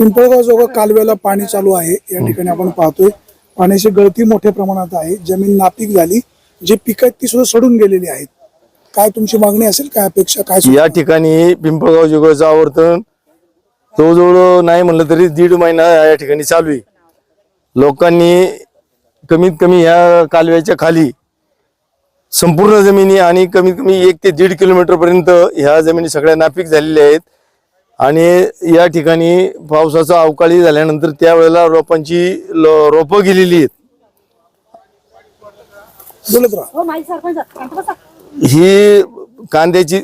पिंपळगाव जवळ कालव्याला पाणी चालू आहे. या ठिकाणी आपण पाहतोय. पाण्याची गळती मोठ्या प्रमाणात आहे. जमीन नापीक झाली. जी पिकं आहेत ती सुद्धा सडून गेलेली आहेत. काय तुमची मागणी असेल? काय अपेक्षा? काय या ठिकाणी पिंपळगाव जुगळचं आवर्तन जवळजवळ नाही म्हणलं तरी दीड महिना या ठिकाणी चालू आहे. लोकांनी कमीत कमी या कालव्याच्या खाली संपूर्ण जमिनी आणि कमीत कमी एक ते दीड किलोमीटर पर्यंत ह्या जमिनी सगळ्या नापीक झालेल्या आहेत. आणि या ठिकाणी पावसाचा अवकाळी झाल्यानंतर त्यावेळेला रोपांची लो- रोपं गेलेली आहेत. हो. ही कांद्याची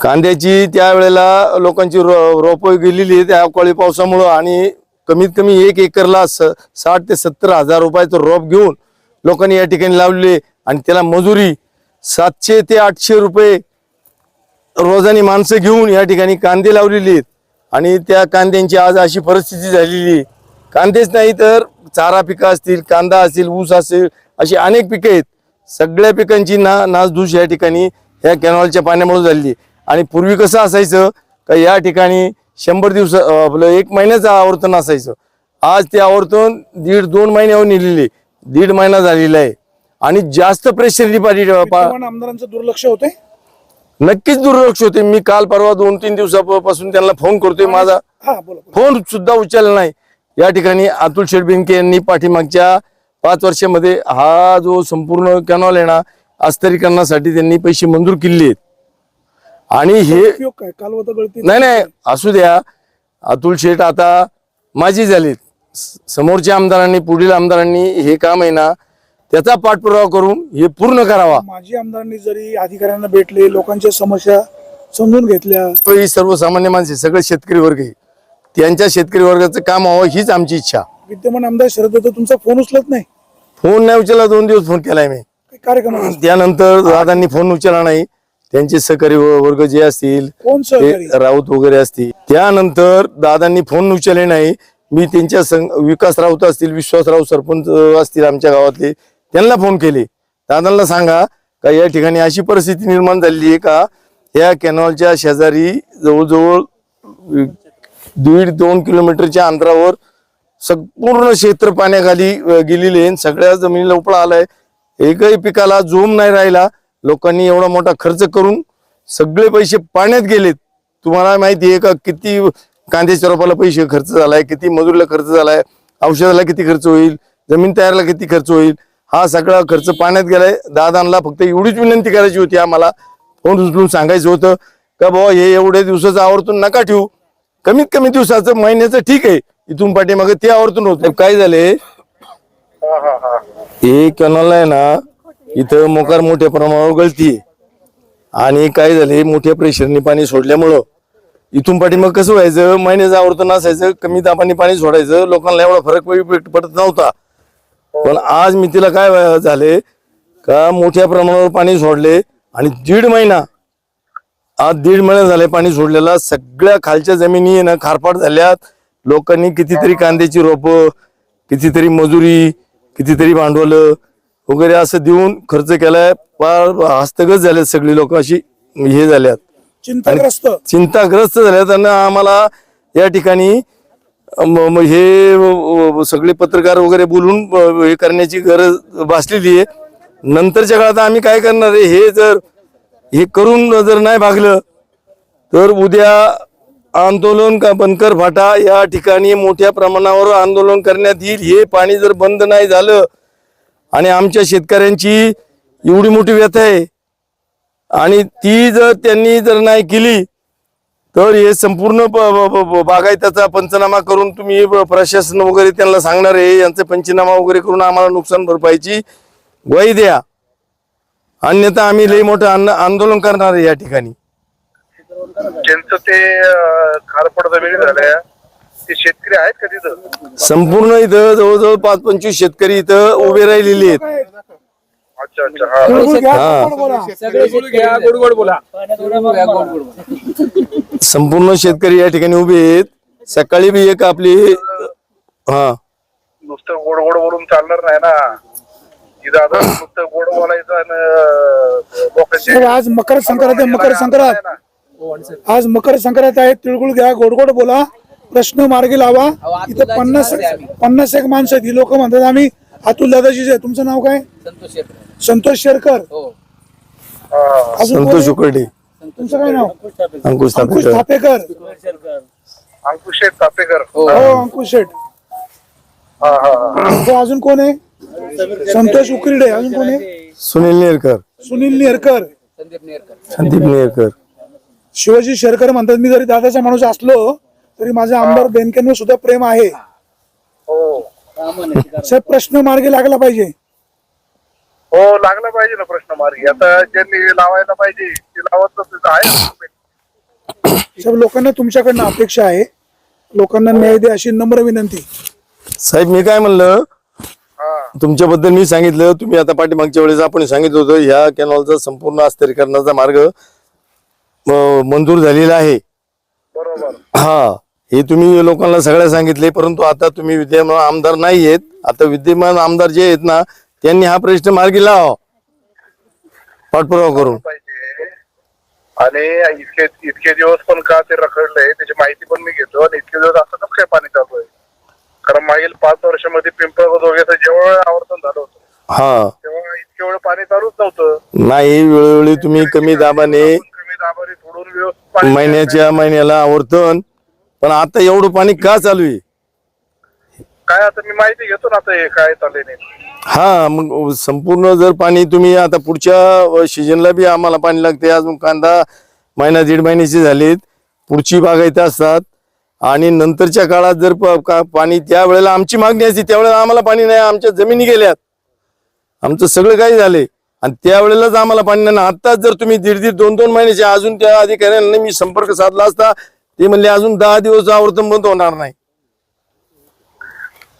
कांद्याची त्यावेळेला लोकांची रो रोप गेलेली आहे त्या अवकाळी पावसामुळं आणि कमीत कमी एक एकरला स साठ ते सत्तर हजार रुपयाचं रोप घेऊन लोकांनी या ठिकाणी लावले आणि त्याला मजुरी सातशे ते आठशे रुपये रोजानी माणसं घेऊन या ठिकाणी कांदे लावलेले आहेत. आणि त्या कांद्यांची आज अशी परिस्थिती झालेली आहे. कांदेच नाही तर चारा पिकं असतील कांदा असेल ऊस असेल अशी अनेक पिकं आहेत. सगळ्या पिकांची ना नासधूस या ठिकाणी ह्या कॅनॉलच्या पाण्यामुळे झालेली आणि पूर्वी कसं असायचं का या ठिकाणी शंभर दिवस आपलं एक महिन्याचं आवर्तन असायचं. आज ते आवर्तन दीड दोन महिन्यावर नेलेले दीड महिना झालेला आहे. आणि जास्त प्रेशर आमदारांचं दुर्लक्ष होते नक्कीच दुर्लक्ष होते. मी काल परवा दोन तीन दिवसापासून त्यांना फोन करतोय. माझा हा. फोन सुद्धा उचलला नाही. या ठिकाणी अतुल शेठ बेनके यांनी पाठीमागच्या पाच वर्षामध्ये हा जो संपूर्ण कॅनॉल आहे ना अस्तरीकरणासाठी त्यांनी पैसे मंजूर केले आहेत. आणि हे नाही नाही असू द्या. अतुल शेठ आता माझी झालीत. समोरच्या आमदारांनी पुढील आमदारांनी हे काम आहे ना त्याचा पाठपुरावा करून हे पूर्ण करावा. माजी आमदारांनी जरी अधिकाऱ्यांना भेटले लोकांच्या समस्या समजून घेतल्या. ही सर्वसामान्य माणसे सगळे शेतकरी वर्ग आहे. त्यांच्या शेतकरी वर्गाचं काम व्हावं हीच आमची इच्छा. विद्यमान आमदार शरद तुमचा फोन उचलत नाही? फोन नाही उचलला दोन दिवस फोन केलाय मी. काही कार्यक्रम असतो. त्यानंतर दादांनी फोन उचलला नाही. त्यांचे सहकारी व- वर्ग जे असतील कोण ते राऊत वगैरे असतील. त्यानंतर दादांनी फोन उचलले नाही. मी त्यांच्या संग विकास राऊत असतील विश्वासराव सरपंच असतील आमच्या गावातले त्यांना फोन केले. दादांना सांगा का या ठिकाणी अशी परिस्थिती निर्माण झालेली आहे का? या कॅनॉलच्या शेजारी जवळजवळ दीड दोन किलोमीटरच्या अंतरावर संपूर्ण क्षेत्र पाण्याखाली गेलेले आहे. सगळ्या जमिनीला उपळा आलाय. एकही पिकाला जोम नाही राहिला. लोकांनी एवढा मोठा खर्च करून सगळे पैसे पाण्यात गेलेत. तुम्हाला माहिती आहे का किती कांद्याच्या रोपाला पैसे खर्च झालाय किती मजुरीला खर्च झालाय औषधाला किती खर्च होईल जमीन तयारला किती खर्च होईल? हा सगळा खर्च पाण्यात गेलाय. दादांना फक्त एवढीच विनंती करायची होती आम्हाला. फोन उचलून सांगायचं होतं का बाबा हे एवढ्या दिवसाचं आवर्तून नका ठेवू. कमीत कमी दिवसाचं महिन्याचं ठीक आहे. इथून पाठीमाग ते आवर्तून होत. काय झाले हे कॅनॉल आहे ना इथं मोकार मोठ्या प्रमाणावर गळती आणि काय झाले मोठ्या प्रेशरने पाणी सोडल्यामुळं इथून पाठी मग कसं व्हायचं? महिन्याचं आवर्तन असायचं कमी दाबाने पाणी सोडायचं. लोकांना एवढा फरक पडत नव्हता. पण आज मी तिला काय झाले? का मोठ्या प्रमाणावर पाणी सोडले आणि दीड महिना आज दीड महिना झाले पाणी सोडलेला. सगळ्या खालच्या जमिनी ना खारपाट झाल्यात. लोकांनी कितीतरी कांद्याची रोपं कितीतरी मजुरी कितीतरी भांडवल वगैरे असं देऊन खर्च केलाय. फार हस्तगत झाले सगळी लोक अशी हे झाल्यात. चिंताग्रस्त. चिंताग्रस्त झाल्यात. आणि आम्हाला या ठिकाणी हे सगळे पत्रकार वगैरे बोलून हे करण्याची गरज भासलेली आहे. नंतरच्या काळात आम्ही काय करणार आहे? हे जर हे करून जर नाही भागलं तर उद्या आंदोलन का बनकर फाटा या ठिकाणी मोठ्या प्रमाणावर आंदोलन करण्यात येईल. हे पाणी जर बंद नाही झालं आणि आमच्या शेतकऱ्यांची एवढी मोठी व्यथा आहे आणि ती जर त्यांनी जर नाही केली तर हे संपूर्ण बागायताचा पंचनामा करून तुम्ही प्रशासन वगैरे त्यांना सांगणार आहे यांचे पंचनामा वगैरे करून आम्हाला नुकसान भरपाईची ग्वाही द्या. अन्यथा आम्ही लई मोठं आंद- आंदोलन करणार आहे या ठिकाणी. ज्यांचं ते खारपड जमिनी झाल्या ते शेतकरी आहेत का तिथं? संपूर्ण इथं जवळजवळ पाच पंचवीस शेतकरी इथं उभे राहिलेले आहेत. अच्छा अच्छा हा. तिळगुळ घ्या, हा. गोड बोला. संपूर्ण शेतकरी या ठिकाणी उभे आहेत. सकाळी बी एक आपली हा. नुसतं गोड गोड बोलून चालणार नाही ना. इथं आता नुसतं गोड बोलायचं आणि अं, लोकांचे साहेब, आज मकर संक्रांत आहे मकर संक्रांत. आज मकर संक्रांत आहे तिळगुळ घ्या गोड गोड बोला. प्रश्न मार्गी लावा. इथं पन्नास पन्नास एक माणसं आहेत ही लोक म्हणतात आम्ही. अतुल दादाजीचे आहे. तुमचं नाव काय? संतोष शेरकर. हा. अजून कोण? संतोष? उकडे तुमचं काय नाव? अंकुश अंकुश थापेकर. थापेकर अंकुश शेठ तापेकर हो. अंकुश शेठ. हा हा. हा. हो, अजून कोण आहे? संतोष उकरिडे अजून कोण आहे? सुनील नेरकर. सुनील नेरकर. संदीप नेरकर. शिवाजी शेरकर म्हणतात मी जरी दादाचा माणूस असलो तरी माझ्या आमदार बेनकेंवर सुद्धा प्रेम आहे. हो. साहेब प्रश्न मार्गी लागला पाहिजे. हो लागला पाहिजे ना प्रश्न मार्गी. आता ज्यांनी लावायला पाहिजे ते लावत नसतील तर आहे. साहेब लोकांना तुमच्याकडनं अपेक्षा आहे. लोकांना न्याय द्या अशी नम्र विनंती. साहेब मी काय म्हणलं? हा. तुमच्याबद्दल मी सांगितलं. तुम्ही आता पाठीमागच्या वेळेस आपण सांगितलं होतं ह्या कॅनॉलचा संपूर्ण अस्थिरीकरणाचा मार्ग अं, मंजूर झालेला आहे. बरोबर. हा. हे तुम्ही लोकांना सगळ्या सांगितले परंतु आता तुम्ही विद्यमान आमदार नाही आहेत. आता विद्यमान आमदार जे आहेत ना त्यांनी हा प्रश्न मार्गी लावा. पाठपुरावा करून. पाहिजे. आणि इतके इतके दिवस पण का ते रखडलंय त्याची माहिती पण मी घेतो. आणि इतके दिवस असं कसं काय पाणी चालू आहे? कारण मागील पाच वर्षामध्ये पिंपळ वगैरे जेव्हा आवर्तन झालं होतं हा. तेव्हा इतके वेळ पाणी चालूच नव्हतं. नाही वेळोवेळी तुम्ही कमी दाबाने कमी दाबाने सोडून व्यवस्थित पाणी महिन्याच्या महिन्याला आवर्तन. पण आता एवढं पाणी का चालू आहे? काय आता मी माहिती घेतो ना आता हे काय चाललंय नाही हा मग संपूर्ण जर पाणी तुम्ही आता पुढच्या सीजनला बी आम्हाला पाणी लागते अजून कांदा महिना दीड महिन्याची झालीत. पुढची बागायती असतात. आणि नंतरच्या काळात जर का- पाणी त्यावेळेला आमची मागणी असते त्यावेळेला आम्हाला पाणी नाही. आमच्या जमिनी गेल्यात. आमचं सगळं काही झाले आणि त्यावेळेलाच आम्हाला पाणी नाही. आताच जर तुम्ही दीड दीड दोन दोन महिन्याचे अजून त्या अधिकाऱ्यांना मी संपर्क साधला असता ते म्हणले अजून दहा दिवस आवर्तन बंद होणार नाही.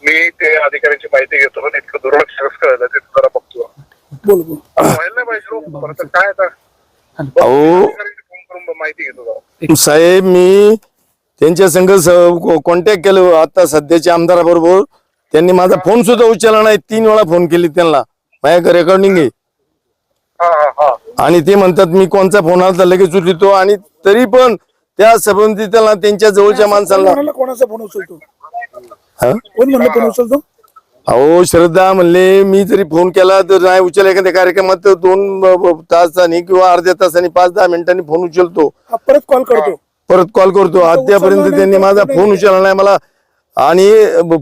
मी ते अधिकाऱ्यांची माहिती घेतो आणि इतकं दुर्लक्ष कसं कळलं ते जरा बघतो. बोल बोल. व्हायला नाही पाहिजे हो. परत काय आता? अहो. फोन करून माहिती घेतो जरा. साहेब मी त्यांच्या संघ कॉन्टॅक्ट केलं आता सध्याच्या आमदाराबरोबर. त्यांनी माझा फोन सुद्धा उचलला नाही. तीन वेळा फोन केली त्यांना. माझ्या रेकॉर्डिंग आहे. हा हा हा. आणि ते म्हणतात मी कोणचा फोन आला तर लगेच उचलतो. आणि तरी पण त्या संबंधित त्याला त्यांच्या जवळच्या माणसाला कोणाचा फोन उचलतो? हा? कोण म्हणलं उचलतो? अहो श्रद्धा म्हणले मी जरी फोन केला तर नाही उचल एखाद्या कार्यक्रमात तर दोन तासांनी किंवा अर्ध्या तासांनी पाच दहा मिनिटांनी फोन उचलतो. हा, परत कॉल करतो. परत कॉल करतो. अद्यापर्यंत त्यांनी माझा फोन उचलला नाही मला. आणि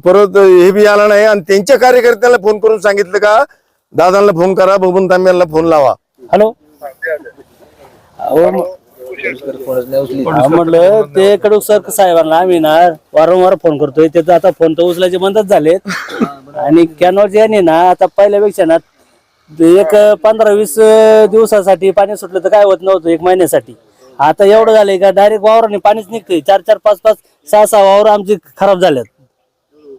परत हे बी आला नाही. आणि त्यांच्या कार्यकर्त्याला फोन करून सांगितलं का दादांना फोन करा बबन तांब्याला फोन लावा. हॅलो. अहो म- म्हटलं ते कडूक सर साहेबांना आम्ही ना वारंवार फोन करतोय. त्याचा आता फोन तर उचलायचे बंदच झालेत. आणि कॅनॉल यांनी ना आता पहिल्यापेक्षा ना एक पंधरा वीस दिवसासाठी पाणी सुटलं तर काय होत नव्हतं एक महिन्यासाठी. आता एवढं झालंय का डायरेक्ट वावराने पाणीच निघतंय. चार चार पाच पाच सहा सहा वावर आमची खराब झाल्यात.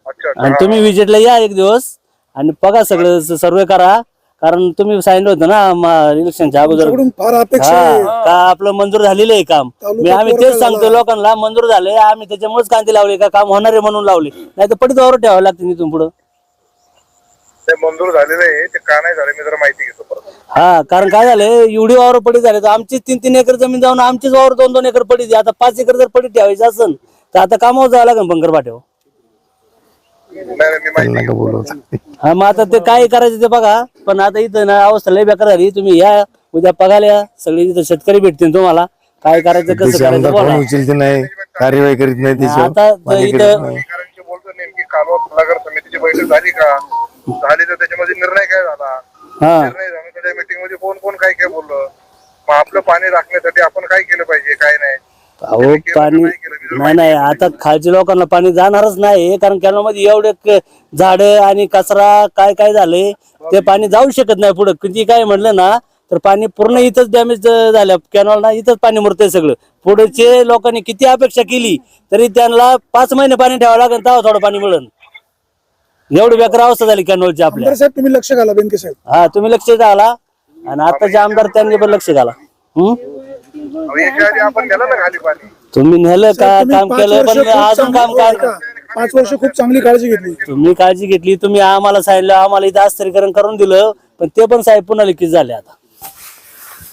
अच्छा आणि तुम्ही विजिटला या एक दिवस. आणि बघा सगळं सर्वे करा. कारण तुम्ही सांगितलं होतं ना म- इलेक्शनच्या अगोदर. तुमच्याकडून फार अपेक्षा आहे. हा, का आपलं मंजूर झालेलं आहे काम? तालुका मी आम्ही कोरडा तेच सांगतो. लोकांना मंजूर झालंय आम्ही त्याच्यामुळेच कांदे लावले का काम होणार आहे म्हणून लावले. नाही तर पडीत वावर ठेवावं लागते इथून पुढं. ते मंजूर झालेलं आहे ते का नाही झाले मी जरा माहिती घेतो परत. हा कारण काय झालंय एवढी वावर पडीत झाले तर आमची तीन तीन एकर जमीन जाऊन आमचीच वावर दोन दोन एकर पडीत आहे. आता पाच एकर जर पडीत ठेवायची असेल तर आता कामावर जावं लागेल बंकर पाठव बोलवता. हा मग आता ते काय करायचं ते बघा. पण आता इथं ना अवस्था लय बेकार झाली. तुम्ही या उद्या बघायला या. सगळे इथं शेतकरी भेटतील तुम्हाला. काय करायचं कसं त्याचे करायचं आमदार बोला. फोन उचलते नाही कार्यवाही करीत नाही त्याच्यावर आता इथं- नाही. बोलतो नेमकी कालवा सल्लागार समितीची बैठक झाली का? झाली तर त्याच्यामध्ये निर्णय काय झाला? हा. निर्णय झाला मीटिंगमध्ये कोण कोण काय काय बोललं? मग आपलं पाणी राखण्यासाठी आपण काय केलं पाहिजे काय नाही? अहो पाणी नाही नाही आता खालच्या लोकांना पाणी जाणारच नाही कारण कॅनलमध्ये एवढे क- झाडं आणि कचरा काय काय झालंय ते पाणी जाऊ शकत नाही पुढे. किती काय म्हणलं ना तर पाणी पूर्ण इथंच डॅमेज झालं. कॅनॉल ना इथंच पाणी मुरतंय सगळं. पुढचे लोकांनी किती अपेक्षा केली तरी त्यांना पाच महिने पाणी ठेवावं लागेल तेव्हा थोडं पाणी मिळेल. एवढी बेकार अवस्था झाली कॅनॉलची आपल्या. साहेब तुम्ही लक्ष घाला बेनके साहेब. हा तुम्ही लक्ष घाला. आणि आताचे आमदार त्यांनी पण लक्ष घाला. हम्म? अहो, याच्या आधी आपण गेला ना खाली पाणी तुम्ही नेलं का? तुम्ही काम पाच केलं वर्ष पण खूप अजून चांगली- काम काय ऐका, पाच वर्ष खूप चांगली काळजी घेतली. तुम्ही काळजी घेतली तुम्ही आम्हाला सांगितलं आम्हाला इथं अस्थिरीकरण करून दिलं पण ते पण साहेब पुन्हा लिखित झाले आता.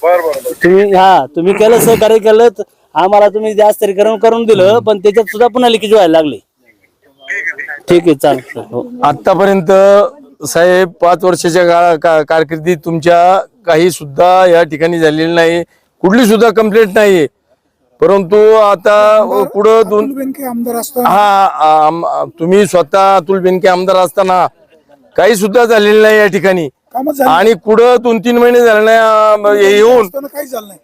बर बर बर. तुम्ही हा तुम्ही केलं सहकार्य केलं तर आम्हाला तुम्ही जास्त तरी करून दिलं पण त्याच्यात सुद्धा पुन्हा लिकेज व्हायला लागले. ठीक आहे चालेल सर. हो. आतापर्यंत साहेब पाच वर्षाच्या काळा- का- कारकिर्दीत तुमच्या काही सुद्धा या ठिकाणी झालेली नाही. कुठली सुद्धा कंप्लेंट नाहीये. परंतु आता पुढं दोन बेनके आमदार असताना हा आम- तुम्ही स्वतः अतुल बेनके आमदार असताना काही सुद्धा झालेलं नाही या ठिकाणी. कामच झालं आणि पुढं दोन तीन महिने झाले नाही हे येऊन. असताना काहीच झालं नाही.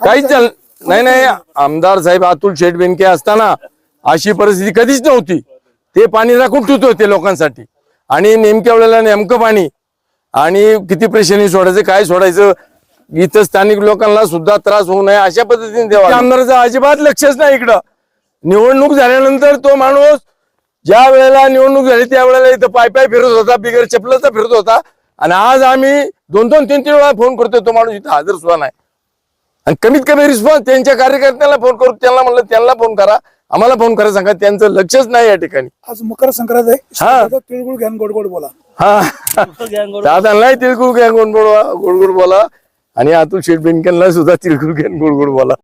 काहीच झालं नाही नाही आमदार साहेब अतुल शेठ बेनके असताना अशी परिस्थिती कधीच नव्हती. ते पाणी राखून ठेवत होते लोकांसाठी. आणि नेमक्या वेळेला नेमकं पाणी. आणि किती प्रेशरनी सोडायचं काय सोडायचं इथं स्थानिक लोकांना सुद्धा त्रास होऊ नये अशा पद्धतीने देवा आमदाराचं अजिबात लक्षच नाही इकडं. निवडणूक झाल्यानंतर तो माणूस ज्या वेळेला निवडणूक झाली त्या वेळेला इथं पाय पाय फिरत होता बिगर चपलाचा फिरत होता. आणि आज आम्ही दोन दोन तीन तीन वेळा फोन करतोय तो माणूस इथं हजर सुद्धा नाही. आणि कमीत कमी रिस्पॉन्स त्यांच्या कार्यकर्त्यांना फोन करू त्यांना म्हणलं त्यांना फोन करा. आम्हाला फोन करा सांगा त्यांचं लक्षच नाही या ठिकाणी. आज मकर संक्रांत आहे. हा. तिळगुळ घ्या आणि गोड गोड बोला. हा. दादा नाही तिळगुळ घ्या गोड बोला गोड गोड बोला. आणि अतुल शेठ बेनकेंना सुद्धा तिळगुळ घेऊन गोड बोला.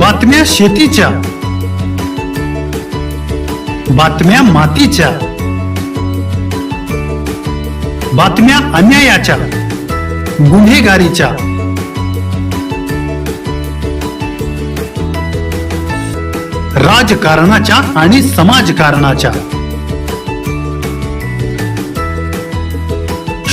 बातम्या शेतीच्या बातम्या मातीच्या बातम्या अन्यायाच्या गुन्हेगारीच्या. राजकारणाच्या आणि समाजकारणाच्या.